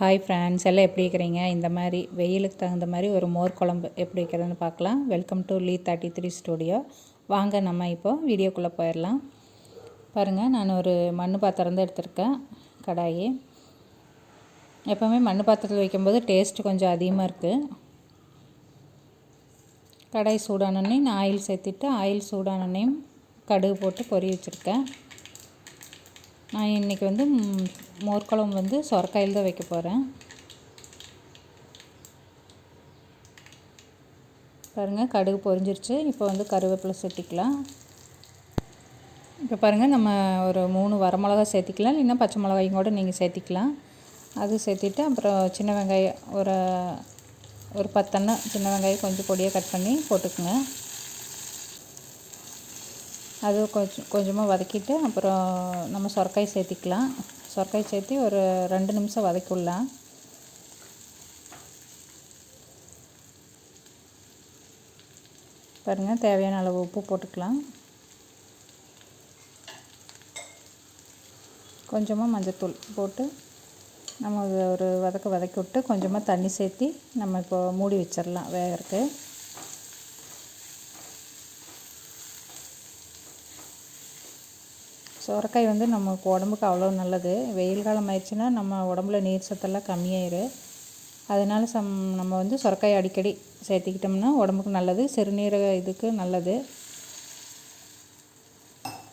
Hi friends எல்லாம் எப்படி இருக்கிறீங்க? இந்த மாதிரி வெயிலுக்கு தகுந்த மாதிரி ஒரு மோர் குழம்பு எப்படி வைக்கிறதுன்னு பார்க்கலாம். Welcome to Lee thirty three studio வாங்க நம்ம இப்போது வீடியோக்குள்ளே போயிடலாம். பாருங்கள் நான் ஒரு மண் பாத்திரம் தான் எடுத்திருக்கேன் கடாயி. எப்போவுமே மண் பாத்திரத்தில் வைக்கும்போது டேஸ்ட்டு கொஞ்சம் அதிகமாக இருக்குது கடாய் சூடானோடனே நான் ஆயில் சேர்த்துட்டு ஆயில் சூடானோடனையும் கடுகு போட்டு பொறி வச்சுருக்கேன். நான் இன்றைக்கி வந்து மோர் குழம்பு வந்து சொரக்காயில் தான் வைக்க போகிறேன் பாருங்கள் கடுகு பொரிஞ்சிருச்சு. இப்போ வந்து கருவேப்பிலை சேர்த்திக்கலாம். இப்போ பாருங்கள் நம்ம ஒரு மூணு வரமிளகா சேர்த்திக்கலாம். இல்லைன்னா பச்சை மிளகாயும் கூட நீங்கள் சேர்த்திக்கலாம். அது சேர்த்திட்டு அப்புறம் சின்ன வெங்காயம் ஒரு ஒரு பத்தெண்ணெய் சின்ன வெங்காயம் கொஞ்சம் பொடியாக கட் பண்ணி போட்டுக்குங்க. அது கொஞ்சம் கொஞ்சமாக வதக்கிட்டு அப்புறம் நம்ம சொரக்காய் சேர்த்திக்கலாம். சொரக்காய் சேர்த்து ஒரு ரெண்டு நிமிஷம் வதக்கிவிடலாம் பாருங்கள் தேவையான அளவு உப்பு போட்டுக்கலாம். கொஞ்சமாக மஞ்சத்தூள் போட்டு நம்ம ஒரு வதக்க வதக்கி விட்டு கொஞ்சமாக தண்ணி சேர்த்தி நம்ம இப்போ மூடி வச்சிடலாம் வேகிறதுக்கு. சுரக்காய் வந்து நமக்கு உடம்புக்கு அவ்வளோ நல்லது. வெயில் காலம் ஆயிடுச்சுன்னா நம்ம உடம்புல நீர் சத்தெல்லாம் கம்மியாயிரும். அதனால் சம் நம்ம வந்து சுரக்காய் அடிக்கடி சேர்த்திக்கிட்டோம்னா உடம்புக்கு நல்லது சிறுநீரக இதுக்கு நல்லது.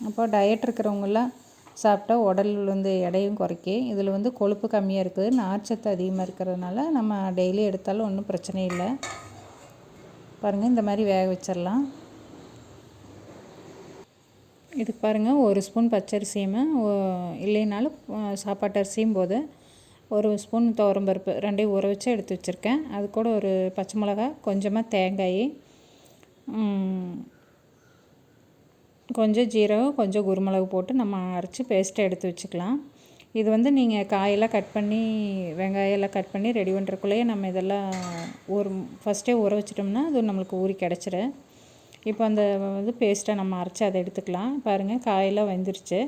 அப்போ டயட் இருக்கிறவங்கெல்லாம் சாப்பிட்டா உடல் வந்து எடையும் குறைக்கி. இதில் வந்து கொழுப்பு கம்மியாக இருக்குது. நார்ச்சத்து அதிகமாக இருக்கிறதுனால நம்ம டெய்லி எடுத்தாலும் ஒன்றும் பிரச்சனை இல்லை. பாருங்கள் இந்த மாதிரி வேக வச்சிடலாம். இதுக்கு பாருங்கள் ஒரு ஸ்பூன் பச்சரிசியுமே இல்லைனாலும் சாப்பாட்டு அரிசியும் போது ஒரு ஸ்பூன் பருப்பு ரெண்டையும் ஊற வச்சு எடுத்து வச்சுருக்கேன். அது கூட ஒரு பச்சை மிளகா கொஞ்சமாக தேங்காய் கொஞ்சம் ஜீரகம் கொஞ்சம் குருமிளகு போட்டு நம்ம அரைச்சி பேஸ்ட்டை எடுத்து வச்சுக்கலாம். இது வந்து நீங்கள் காயெல்லாம் கட் பண்ணி வெங்காயம் எல்லாம் கட் பண்ணி ரெடி பண்ணுறக்குள்ளேயே நம்ம இதெல்லாம் ஒரு ஃபஸ்ட்டே ஊற வச்சிட்டோம்னா அது நம்மளுக்கு ஊறி கிடச்சிரும். இப்போ அந்த வந்து பேஸ்ட்டை நம்ம அரைச்சி அதை எடுத்துக்கலாம். பாருங்கள் காயெல்லாம் வெந்துருச்சு.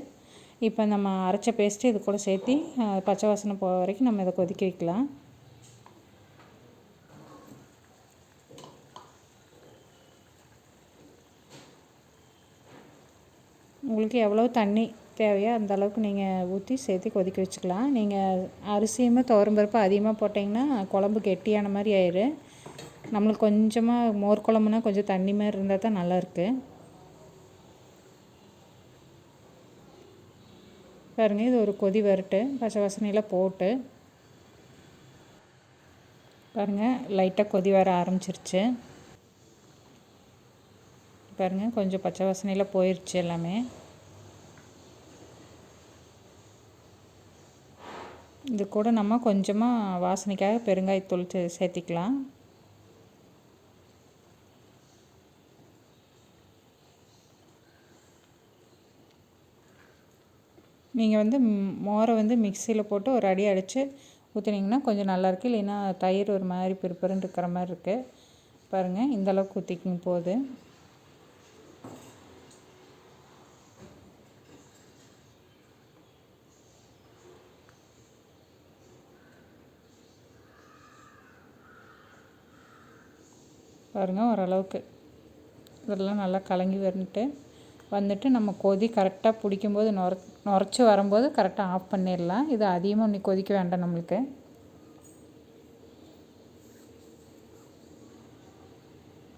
இப்போ நம்ம அரைச்ச பேஸ்ட்டு இது கூட சேர்த்தி பச்சை வாசனை போக வரைக்கும் நம்ம இதை கொதிக்க வைக்கலாம். உங்களுக்கு எவ்வளோ தண்ணி தேவையோ அந்த அளவுக்கு நீங்கள் ஊற்றி சேர்த்து கொதிக்க வச்சுக்கலாம். நீங்கள் அரிசியுமே துவரம்பருப்பு அதிகமாக போட்டிங்கன்னா குழம்பு கெட்டியான மாதிரி ஆயிடும் நம்மளுக்கு கொஞ்சமாக மோர் குழம்புனா கொஞ்சம் தண்ணி மாதிரி இருந்தால் தான் நல்லாயிருக்கு. பாருங்கள் இது ஒரு கொதி வரட்டு. பச்சை வாசனையில் போட்டு. பாருங்கள் லைட்டாக கொதி வர ஆரம்பிச்சிருச்சு. பாருங்கள் கொஞ்சம் பச்சை வாசனையில் போயிடுச்சு எல்லாமே. இது கூட நம்ம கொஞ்சமாக வாசனைக்காக பெருங்காயத்தூள் சேர்த்திக்கலாம். நீங்கள் வந்து மோரை வந்து மிக்சியில் போட்டு ஒரு அடி அடித்து ஊற்றினீங்கன்னா கொஞ்சம் நல்லாயிருக்கு. இல்லைன்னா தயிர் ஒரு மாதிரி பிறுபிறுன்னு இருக்கிற மாதிரி இருக்குது பாருங்கள் இந்தளவுக்கு ஊற்றிக்கிங்க போகுது பாருங்கள் ஓரளவுக்கு இதெல்லாம் நல்லா கலங்கி வந்துட்டு வந்துட்டு நம்ம கொதி கரெக்டாக பிடிக்கும்போது நொற நொரைச்சி வரும்போது கரெக்டாக ஆஃப் பண்ணிடலாம். இது அதிகமாக இன்னி கொதிக்க வேண்டாம் நம்மளுக்கு.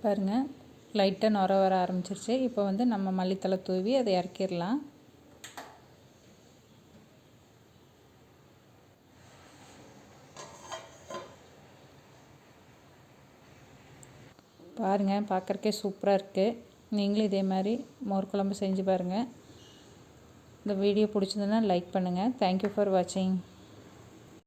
பாருங்கள் லைட்டாக நுர வர ஆரம்பிச்சிருச்சு. இப்போ வந்து நம்ம மல்லித்தலை தூவி அதை இறக்கிடலாம். பாருங்கள் பார்க்குறக்கே சூப்பராக இருக்குது நீங்களும் இதே மாதிரி மோர் குழம்பு செஞ்சு பாருங்கள் இந்த வீடியோ பிடிச்சிருந்ததுன்னா லைக் பண்ணுங்கள் தேங்க்யூ ஃபார் வாட்சிங்